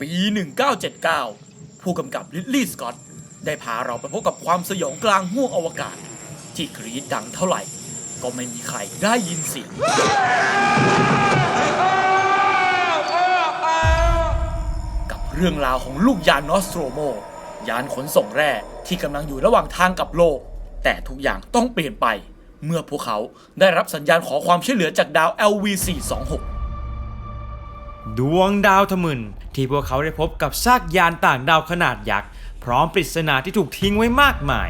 ปี 1979 ผู้กำกับลิลลี่สกอตได้พาเราไปพบกับความสยองกลางห้วงอวกาศ ที่กรีดดังเท่าไหร่ ก็ไม่มีใครได้ยินเสียงกับเรื่องราวของลูกยานนอสโตรโม ยานขนส่งแร่ที่กำลังอยู่ระหว่างทางกับโลก แต่ทุกอย่างต้องเปลี่ยนไป เมื่อพวกเขาได้รับสัญญาณขอความช่วยเหลือจากดาว LV426 ดวงดาวทะมึนที่พวกเขาได้พบกับซากยานต่างดาวขนาดยักษ์พร้อมปริศนาที่ถูกทิ้งไว้มากมาย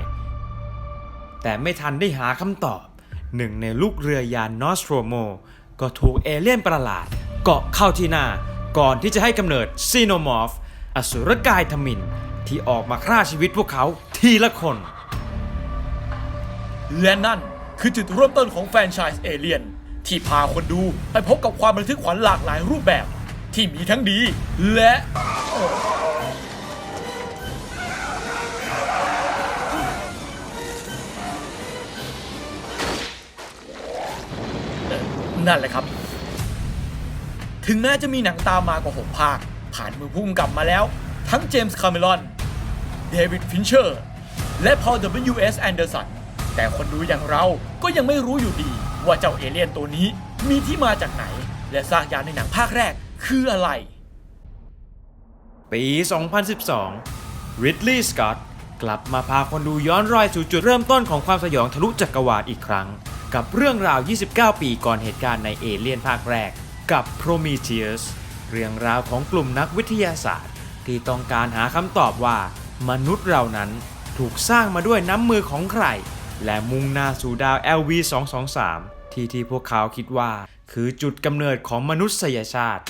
แต่ไม่ทันได้หาคำตอบ หนึ่งในลูกเรือยานนอสโตรโม ก็ถูกเอเลี่ยนประหลาด เกาะเข้าที่หน้า ก่อนที่จะให้กำเนิดซีโนมอร์ฟอสุรกายทมินที่ออกมาฆ่าชีวิตพวกเขาทีละคน และนั่นคือจุดเริ่มต้นของแฟรนไชส์เอเลียนที่พาคนดูไปพบกับความบันทึกขวัญหลากหลายรูปแบบ ที่มีทั้งดี และนั่นแหละครับ ถึงแม้จะมีหนังตามมากว่า6ภาค ผ่านมือผู้กำกับมาแล้ว ทั้งเจมส์คาเมรอน เดวิดฟินเชอร์ และพอล W.S. แอนเดอร์สัน แต่คนดูอย่างเราก็ยังไม่รู้อยู่ดี ว่าเจ้าเอเลี่ยนตัวนี้มีที่มาจากไหน และซากยานในหนังภาคแรก คืออะไร ปี 2012ริดลีย์สกอตกลับมาพาคนดูย้อนรอยสู่จุดเริ่มต้นของความสยองทะลุจักรวาลอีกครั้ง กับเรื่องราว 29 ปีก่อนเหตุการณ์ในเอเลียนภาคแรก กับ Prometheus เรื่องราวของกลุ่มนักวิทยาศาสตร์ ที่ต้องการหาคำตอบว่า มนุษย์เรานั้นถูกสร้างมาด้วยน้ำมือของใคร และมุ่งหน้าสู่ดาว LV 223 ที่ที่พวกเขาคิดว่า คือจุดกำเนิดของมนุษยชาติ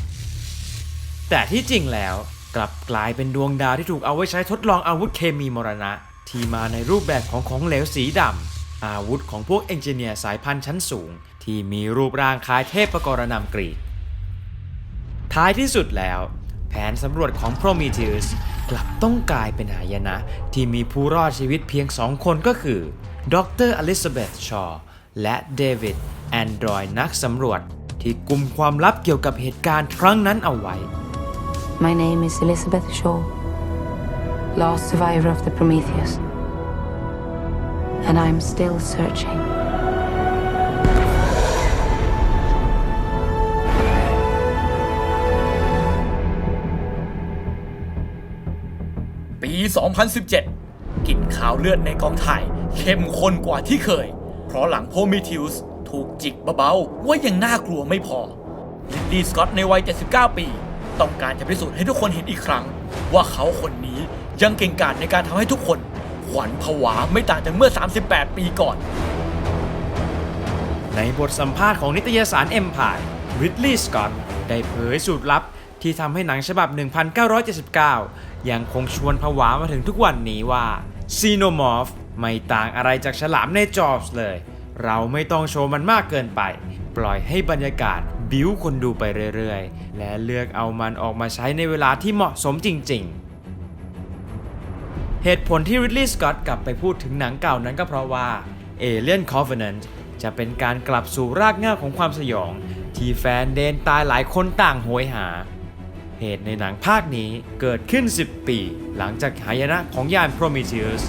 แต่ที่จริงแล้วกลับกลายเป็นดวงดาวที่ถูกเอาไว้ใช้ทดลองอาวุธเคมีมรณะ ที่มาในรูปแบบของของเหลวสีดำอาวุธของพวกเอนจิเนียร์สายพันธุ์ชั้นสูง ที่มีรูปร่างคล้ายเทพประกรนำกรีก ท้ายที่สุดแล้ว แผนสำรวจของ Prometheus กลับต้องกลายเป็นหายนะ ที่มีผู้รอดชีวิตเพียงสองคนก็คือดรอลิซาเบธชอ์และเดวิดแอนดรอยนักสำรวจ ที่กลุ่มความลับเกี่ยวกับเหตุการณ์ครั้งนั้นเอาไว้ My name is Elizabeth Shaw, last survivor of the Prometheus. And I'm still searching. ปี2017 กลิ่นข่าวเลือดในกองถ่าย เข้มข้นกว่าที่เคย เพราะหลังโพมิทิวส์ถูกจิกเบาๆว่ายังน่ากลัวไม่พอลินดี้สกอตในวัย 79 ปี ต้องการจะพิสูจน์ให้ทุกคนเห็นอีกครั้ง ว่าเขาคนนี้ยังเก่งกาจในการทำให้ทุกคนขวัญผวาไม่ต่างจากเมื่อ 38 ปีก่อน ในบทสัมภาษณ์ของนิตยสาร Empire ริดลีย์สกอตได้เผยสูตรลับที่ทำให้หนังฉบับ 1979 ยังคงชวนผวามาถึงทุกวันนี้ว่าซีโนมอร์ฟไม่ต่างอะไรจากฉลามในจอบส์เลย เราไม่ต้องโชว์มันมากเกินไป ปล่อยให้บรรยากาศ บิ้วคนดูไปเรื่อยๆ และเลือกเอามันออกมาใช้ในเวลาที่เหมาะสมจริงๆเหตุผลที่ริดลีย์สกอตกลับไปพูดถึงหนังเก่านั้นก็เพราะว่า Alien Covenant จะเป็นการกลับสู่รากเหง้าของความสยอง ที่แฟนเดนตายหลายคนต่างโหยหา เหตุในหนังภาคนี้เกิดขึ้น 10 ปี หลังจากหายนะของยาน Prometheus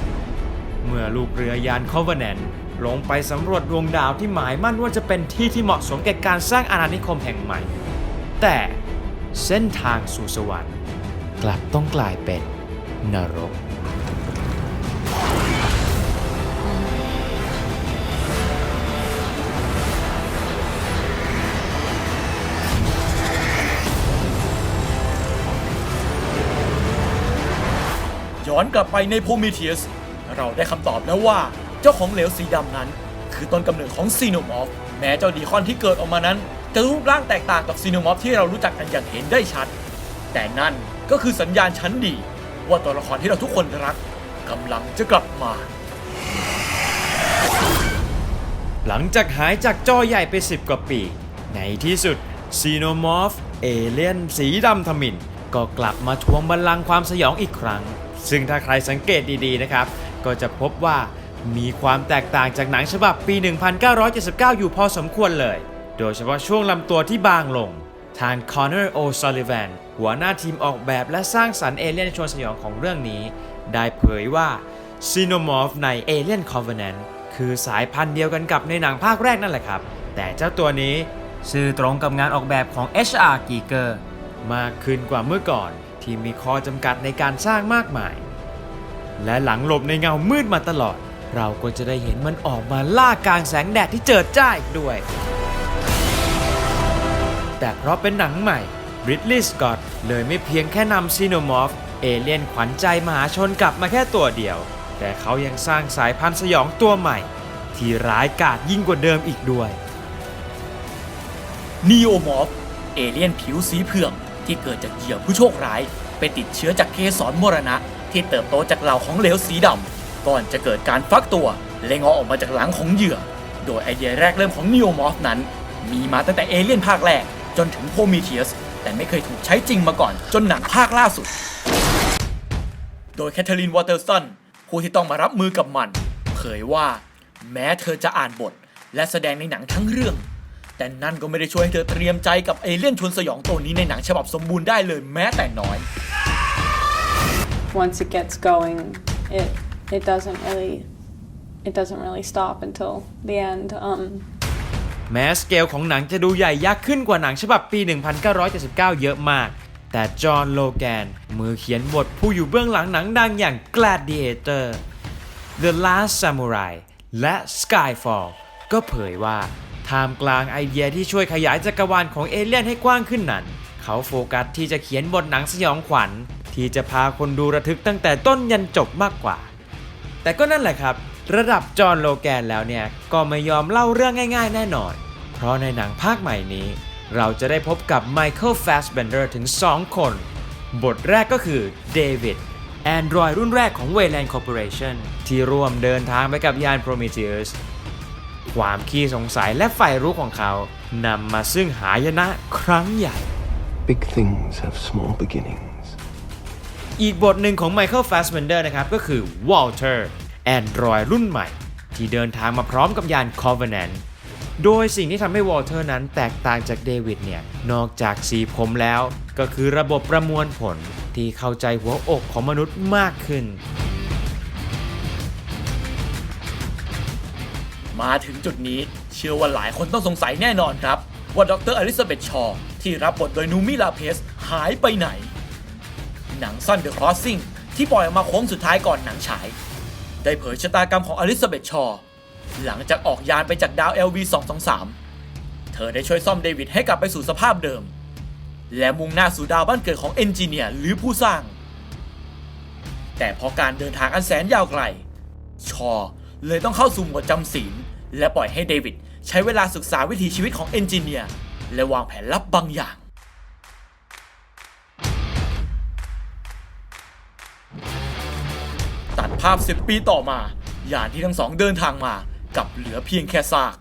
เมื่อลูกเรือยาน Covenant ลงไปสำรวจดวงดาวที่หมายมั่นว่าจะเป็นที่ที่เหมาะสมแก่การสร้างอาณานิคมแห่งใหม่ แต่เส้นทางสู่สวรรค์ กลับต้องกลายเป็นนรก ย้อนกลับไปในโพมิเทียส เราได้คำตอบแล้วว่า เจ้าของเหลวสีดำนั้น คือต้นกำเนิดของซีโนมอฟแม้เจ้าดีคอนที่เกิดออกมานั้น จะรูปร่างแตกต่างกับซีโนมอฟที่เรารู้จักกันอย่างเห็นได้ชัด แต่นั่นก็คือสัญญาณชั้นดี ว่าตัวละครที่เราทุกคนรักกำลังจะกลับมา หลังจากหายจากจอใหญ่ไป 10 กว่าปี ในที่สุดซีโนมอฟเอเลียนสีดำทมินก็กลับมาทวงบัลลังก์ความสยองอีกครั้ง ซึ่งถ้าใครสังเกตดีๆนะครับ ก็จะพบว่า มีความแตกต่างจากหนังฉบับปี 1979 อยู่พอสมควรเลย โดยเฉพาะช่วงลำตัวที่บางลงททาง Connor O'Sullivan หัวหน้าทีมออกแบบและสร้างสรรค์เอเลี่ยนชวนสยองของเรื่องนี้ ได้เผยว่า Xenomorph ใน Alien Covenant คือสายพันธุ์เดียวกันกับในหนังภาคแรกนั่นแหละครับ แต่เจ้าตัวนี้สื่อตรงกับงานออกแบบของ H.R. Giger มากขึ้นกว่าเมื่อก่อน ที่มีข้อจำกัดในการสร้างมากมาย และหลังหลบในเงามืดมาตลอด เราก็จะได้เห็นมันออกมาล่ากลางแสงแดดที่เจิดจ้าอีกด้วย แต่เพราะเป็นหนังใหม่ริดลีย์สกอตเลยไม่เพียงแค่นำซีโนมอฟเอเลียนขวัญใจมหาชนกลับมาแค่ตัวเดียว แต่เขายังสร้างสายพันธุ์สยองตัวใหม่ ที่ร้ายกาจยิ่งกว่าเดิมอีกด้วยนีโอมอฟเอเลี่ยนผิวสีเผือกที่เกิดจากเหยื่อผู้โชคร้าย ไปติดเชื้อจากเกสรมรณะ ที่เติบโตจากเหล่าของเหลวสีดำ ก่อนจะเกิดการฟักตัวและงอออกมาจากหลังของเหยื่อ โดยไอเดียแรกเริ่มของนีโอมอฟนั้น มีมาตั้งแต่เอเลี่ยนภาคแรก จนถึงโพมีเทียส แต่ไม่เคยถูกใช้จริงมาก่อนจนหนังภาคล่าสุด โดยแคทเธอรีนวอเตอร์สันผู้ที่ต้องมารับมือกับมัน เผยว่า แม้เธอจะอ่านบท และแสดงในหนังทั้งเรื่อง แต่นั่นก็ไม่ได้ช่วยให้เธอเตรียมใจกับเอเลี่ยนชวนสยองตัวนี้ในหนังฉบับสมบูรณ์ได้เลยแม้แต่น้อย once it gets going, it it doesn't really it doesn't really stop until the end. Um, แม้สเกลของหนังจะดูใหญ่ยักษ์ขึ้นกว่าหนังฉบับปี 1979 เยอะมาก แต่จอห์นโลแกน มือเขียนบทผู้อยู่เบื้องหลังหนังดังอย่าง Gladiator The Last Samurai และ Skyfall ก็เผยว่าท่ามกลางไอเดียที่ช่วยขยายจักรวาลของเอเลี่ยนให้กว้างขึ้นนั้น เขาโฟกัสที่จะเขียนบทหนังสยองขวัญ ที่จะพาคนดูระทึกตั้งแต่ต้นยันจบมากกว่า แต่ก็นั่นแหละครับ ระดับจอห์นโลแกนแล้วเนี่ย ก็ไม่ยอมเล่าเรื่องง่ายๆ แน่นอน เพราะในหนังภาคใหม่นี้ เราจะได้พบกับไมเคิลแฟสเบนเดอร์ถึง 2 คน บทแรกก็คือเดวิดแอนดรอยรุ่นแรกของ Wayland Corporation ที่ร่วมเดินทางไปกับยาน Prometheus ความขี้สงสัยและใฝ่รู้ของเขานำมาซึ่งหายนะครั้งใหญ่ Big things have small beginnings. อีกบทหนึ่งของ Michael Fassbender นะครับก็คือ Walter แอนดรอยรุ่นใหม่ ที่เดินทางมาพร้อมกับยาน Covenant โดยสิ่งที่ทำให้ Walter นั้นแตกต่างจากเดวิดเนี่ย นอกจากสีผมแล้ว ก็คือระบบประมวลผลที่เข้าใจหัวอกของมนุษย์มากขึ้น มาถึงจุดนี้เชื่อว่าหลายคนต้องสงสัยแน่นอนครับ ว่าดรอลิซาเบธชอว์ที่รับบทโดยนูมิลาเพสหายไปไหน หนังสั้น The Crossing ที่ปล่อยออกมาโค้งสุดท้ายก่อนหนังฉาย ได้เผยชะตากรรมของอลิซาเบธชอว์หลังจากออกยานไปจากดาว LV 223 เธอได้ช่วยซ่อมเดวิดให้กลับไปสู่สภาพเดิม และมุ่งหน้าสู่ดาวบ้านเกิดของเอนจิเนียร์หรือผู้สร้าง แต่พอการเดินทางอันแสนยาวไกล ชอเลยต้องเข้าสู่หมดจำศีล และปล่อยให้เดวิดใช้เวลาศึกษาวิถีชีวิตของเอนจิเนียร์และวางแผนลับบางอย่าง ตัดภาพ 10 ปีต่อมา ยานที่ทั้งสองเดินทางมากับเหลือเพียงแค่ซาก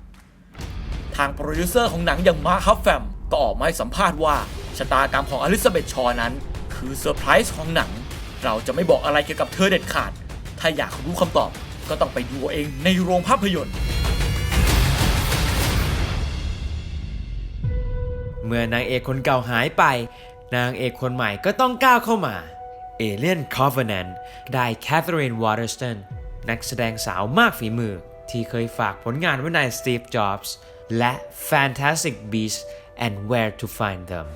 ทางโปรดิวเซอร์ของหนังอย่างมาร์คฮัฟแฟมก็ออกมาให้สัมภาษณ์ว่าชะตากรรมของอลิซาเบธชอนั้น คือเซอร์ไพรส์ของหนัง เราจะไม่บอกอะไรเกี่ยวกับเธอเด็ดขาด ถ้าอยากรู้คำตอบก็ต้องไปดูเองในโรงภาพยนตร์ เมื่อนางเอกคนเก่าหายไป นางเอกคนใหม่ก็ต้องก้าวเข้ามา Alien Covenant ได้แคทเธอรีนวอเตอร์สตันนักแสดงสาวมากฝีมือ ที่เคยฝากผลงานไว้ใน Steve Jobs และ Fantastic Beasts and Where to Find Them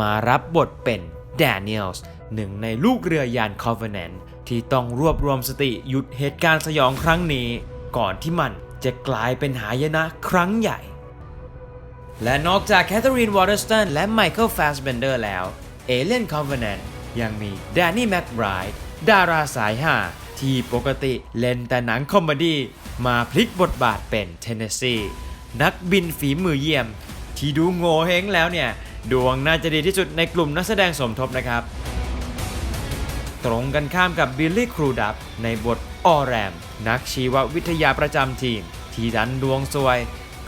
มารับบทเป็น Daniels หนึ่งในลูกเรือยาน Covenant ที่ต้องรวบรวมสติหยุดเหตุการณ์สยองครั้งนี้ ก่อนที่มันจะกลายเป็นหายนะครั้งใหญ่ และนอกจากแคทเธอรีนวอเตอร์สตันและไมเคิลฟาสเบนเดอร์แล้ว Alien Covenant ยังมีแดนนี่แม็กไบรด์ดาราสายหาที่ปกติเล่นแต่หนังคอมเมดี้มาพลิกบทบาทเป็นเทนเนสซีนักบินฝีมือเยี่ยม ที่ดูโง่เฮงแล้วเนี่ย ดวงน่าจะดีที่สุดในกลุ่มนักแสดงสมทบนะครับ ตรงกันข้ามกับบิลลี่ครูดับในบทออแรม นักชีววิทยาประจำทีม ที่ดันดวงซวย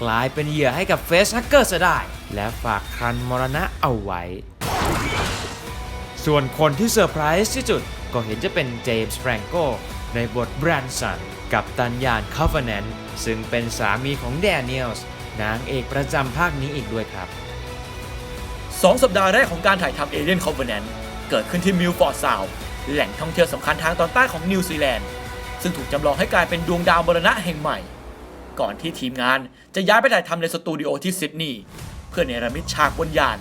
กลายเป็นเหยื่อให้กับเฟสฮักเกอร์ซะได้ และฝากครันมรณะเอาไว้ ส่วนคนที่เซอร์ไพรส์ที่สุดก็เห็นจะเป็นเจมส์แฟรงโกในบทแบรนสันกับตันยานค o ฟ e นนซึ่งเป็นสามีของแดเนียลส์นางเอกประจำภาคนี้อีกด้วยครับสองสัปดาห์แรกของการถ่ายทำ Alien Covenant เกิดขึ้นที่มิลฟอร์ดซาวแหล่งท่องเที่ยวสำคัญทางตอนใต้ของนิวซีแลนด์ ซึ่งถูกจำลองให้กลายเป็นดวงดาวมรณะแห่งใหม่ ก่อนที่ทีมงานจะย้ายไปถ่ายทำในสตูดิโอที่ซิดนีย์เพื่อเนรมิตฉากบนยาน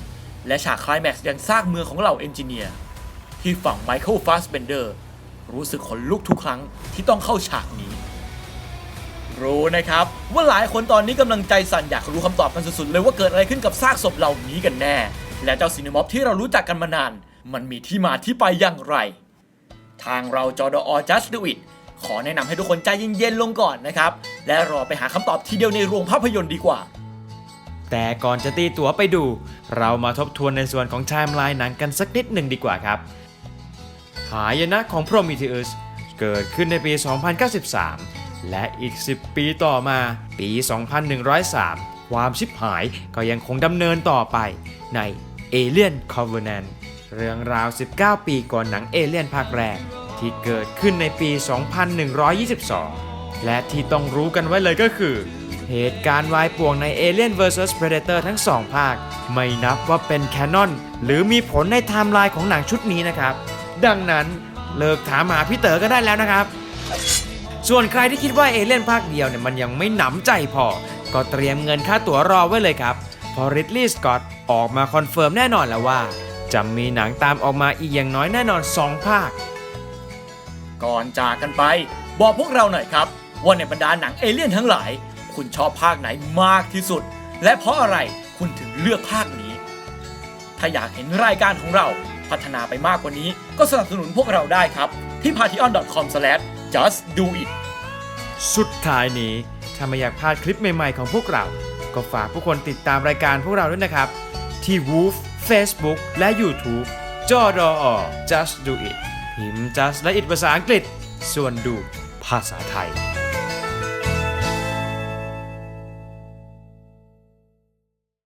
และฉากคลายแม็กซ์ยังซากเมืองของเหล่าเอนจิเนียร์ที่ฝั่งไมเคิลฟาสเบนเดอร์รู้สึกขนลุกทุกครั้งที่ต้องเข้าฉากนี้ รู้นะครับ ว่าหลายคนตอนนี้กำลังใจสั่นอยากรู้คำตอบกันสุดๆ เลยว่าเกิดอะไรขึ้นกับซากศพเหล่านี้กันแน่ และเจ้าซีนิมอฟที่เรารู้จักกันมานาน มันมีที่มาที่ไปอย่างไร ทางเราจอดอ Just Do It ขอแนะนำให้ทุกคนใจเย็นๆลงก่อนนะครับ และรอไปหาคำตอบทีเดียวในโรงภาพยนตร์ดีกว่า แต่ก่อนจะตีตั๋วไปดู เรามาทบทวนในส่วนของไทม์ไลน์หนังกันสักนิดหนึ่งดีกว่าครับ หายนะของ Prometheus เกิดขึ้นในปี 2093 และอีก 10 ปีต่อมา ปี 2103 ความชิบหายก็ยังคงดำเนินต่อไปใน Alien Covenant เรื่องราว 19 ปีก่อนหนังเอเลี่ยนภาคแรก ที่เกิดขึ้นในปี 2122 และที่ต้องรู้กันไว้เลยก็คือ เหตุการณ์วายป่วงใน Alien vs Predator ทั้งสองภาค ไม่นับว่าเป็นแคนนอน หรือมีผลในไทม์ไลน์ของหนังชุดนี้นะครับ ดังนั้นเลิกถามหาพี่เต๋อก็ได้แล้วนะครับ ส่วนใครที่คิดว่าเอเลี่ยนภาคเดียวเนี่ยมันยังไม่หนำใจพอ ก็เตรียมเงินค่าตั๋วรอไว้เลยครับพอริดลีย์สกอตออกมาคอนเฟิร์มแน่นอนแล้วว่า จะมีหนังตามออกมาอีกอย่างน้อยแน่นอน 2 ภาค ก่อนจากกันไป บอกพวกเราหน่อยครับ ว่าในบรรดาหนังเอเลี่ยนทั้งหลาย คุณชอบภาคไหนมากที่สุด และเพราะอะไรคุณถึงเลือกภาคนี้ ถ้าอยากเห็นรายการของเราพัฒนาไปมากกว่านี้ ก็สนับสนุนพวกเราได้ครับ ที่ patreon.com/justdoit สุดท้ายนี้ ถ้าไม่อยากพลาดคลิปใหม่ ๆ ของพวกเรา ก็ฝากผู้คนติดตามรายการพวกเราด้วยนะครับ ที่ Woof Facebook และ YouTube จอดอ Just Do It พิมพ์ Just และ It ภาษาอังกฤษ ส่วนดูภาษาไทย